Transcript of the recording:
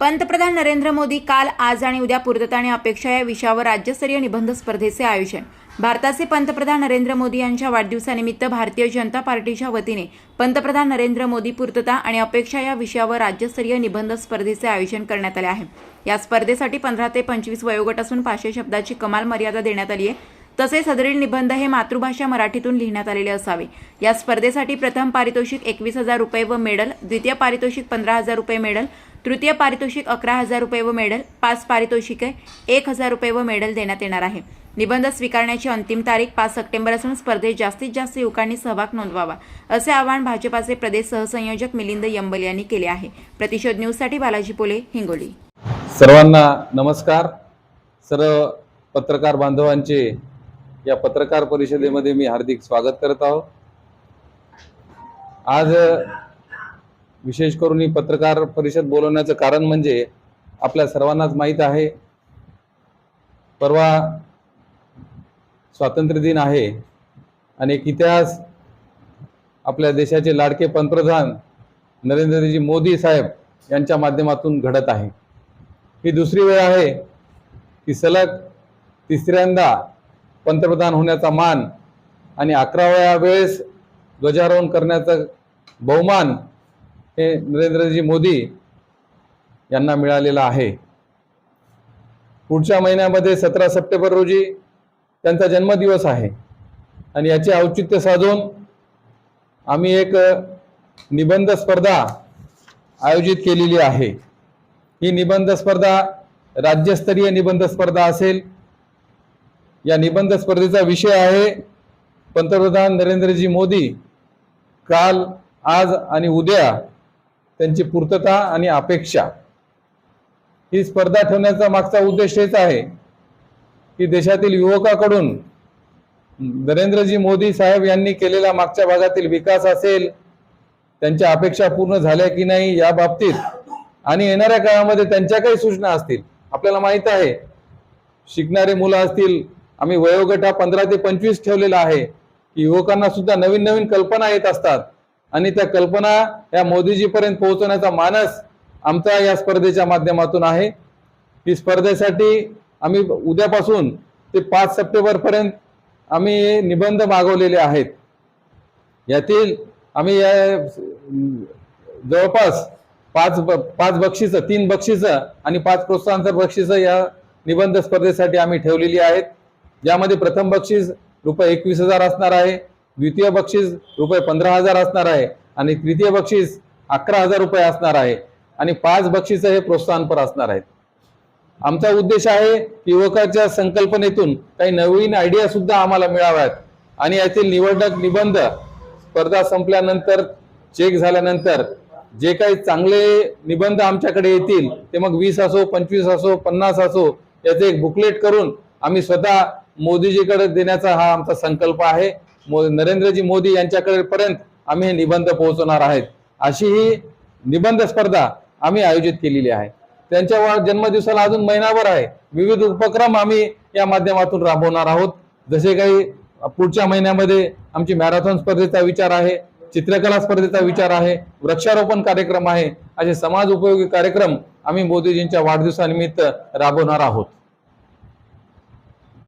पंतप्रधान नरेंद्र मोदी काल आज आणि उद्या पूर्तता आणि अपेक्षा या विषयावर राज्यस्तरीय निबंध स्पर्धेचे आयोजन. भारताचे पंतप्रधान नरेंद्र मोदी यांच्या वाढदिवसानिमित्त भारतीय जनता पार्टीच्या वतीने पंतप्रधान नरेंद्र मोदी पूर्तता आणि अपेक्षा या विषयावर राज्यस्तरीय निबंध स्पर्धेचे आयोजन करण्यात आले आहे. या स्पर्धेसाठी पंधरा ते पंचवीस वयोगट असून पाचशे शब्दाची कमाल मर्यादा देण्यात आली आहे. तसेच सदरील निबंध हे मातृभाषा मराठीतून लिहिण्यात आलेले असावे. या स्पर्धेसाठी प्रथम पारितोषिक एकवीस हजार रुपये व मेडल द्वितीय पारितोषिक पंधरा हजार रुपये मेडल तृतीय पारितोषिक अकरा हजार रुपये व मेडल पाच पारितोषिके एक हजार रुपये व मेडल देण्यात येणार आहे. निबंध स्वीकारण्याची अंतिम तारीख पाच सप्टेंबर असून स्पर्धेत जास्तीत जास्त युवकांनी सहभाग नोंदवावा असे आवाहन भाजपाचे प्रदेश सहसंयोजक मिलिंद यंबल यांनी केले आहे. प्रतिशोध न्यूजसाठी बालाजी पोले हिंगोली. सर्वांना नमस्कार. सर्व पत्रकार बांधवांचे या पत्रकार परिषदेमध्ये मी हार्दिक स्वागत करत आहोत आज विशेष करून ही पत्रकार परिषद बोलवण्याचं कारण म्हणजे आपल्या सर्वांनाच माहीत आहे परवा स्वातंत्र्य दिन आहे आणि एक इतिहास आपल्या देशाचे लाडके पंतप्रधान नरेंद्रजी मोदी साहेब यांच्या माध्यमातून घडत आहे. ही दुसरी वेळ आहे की सलग तिसऱ्यांदा पंतप्रधान होण्याचा मान आणि अकराव्या वेळेस ध्वजारोहण करण्याचा बहुमान हे नरेंद्रजी मोदी यांना मिळालेला आहे. पुढच्या महिन्यामध्ये सतरा सप्टेंबर रोजी त्यांचा जन्मदिवस आहे. आणि याचे औचित्य साधून आम्ही एक निबंध स्पर्धा आयोजित केलेली आहे. ही निबंध स्पर्धा राज्यस्तरीय निबंध स्पर्धा असेल. या निबंध स्पर्धेचा विषय आहे पंतप्रधान नरेंद्रजी मोदी काल आज आणि उद्या त्यांची पूर्तता आणि अपेक्षा. ही स्पर्धा ठेवण्याचा मागचा उद्देश हेच आहे की देशातील युवकाकडून नरेंद्रजी मोदी साहेब यांनी केलेला मागच्या भागातील विकास असेल त्यांच्या अपेक्षा पूर्ण झाल्या की नाही या बाबतीत आणि येणाऱ्या काळामध्ये त्यांच्या काही सूचना असतील. आपल्याला माहीत आहे शिकणारे मुलं असतील आम्ही वयोगट हा पंधरा ते पंचवीस ठेवलेला आहे की युवकांना सुद्धा नवीन नवीन कल्पना येत असतात. आणि त्या कल्पना या मोदीजीपर्यंत पोहोचवण्याचा मानस आमचा या स्पर्धेच्या माध्यमातून आहे. ही स्पर्धेसाठी आम्ही उद्यापासून ते पाच सप्टेंबर पर्यंत आम्ही निबंध मागवलेले आहेत. यातील आम्ही या जवळपास पाच ब- पाच बक्षिसं तीन बक्षिसं आणि पाच प्रोत्साहनपर बक्षिसं या निबंध स्पर्धेसाठी आम्ही ठेवलेली आहेत. ज्यामध्ये प्रथम बक्षीस रुपये एकवीस हजार असणार आहे. द्वितीय बक्षीस रुपये पंधरा हजार असणार आहे आणि तृतीय बक्षीस अकरा हजार रुपये असणार आहे आणि पाच बक्षीस हे प्रोत्साहनपर असणार आहेत. आमचा उद्देश आहे की युवकाच्या संकल्पनेतून काही नवीन आयडिया सुद्धा आम्हाला मिळाव्यात. आणि यातील निवडक निबंध स्पर्धा संपल्यानंतर चेक झाल्यानंतर जे काही चांगले निबंध आमच्याकडे येतील ते मग वीस असो पंचवीस असो पन्नास असो याचे एक बुकलेट करून आम्ही स्वतः मोदीजीकडे देण्याचा हा आमचा संकल्प आहे. नरेंद्रजी मोदी यांच्याकडे पर्यंत आम्ही हे निबंध पोहोचवणार आहेत. अशी ही निबंध स्पर्धा आम्ही आयोजित केलेली आहे. त्यांच्या जन्मदिवसाला अजून महिनाभर आहे. विविध उपक्रम आम्ही या माध्यमातून राबवणार आहोत. जसे काही पुढच्या महिन्यामध्ये आमची मॅरेथॉन स्पर्धेचा विचार आहे चित्रकला स्पर्धेचा विचार आहे वृक्षारोपण कार्यक्रम आहे असे समाज उपयोगी कार्यक्रम आम्ही मोदीजींच्या वाढदिवसानिमित्त राबवणार आहोत.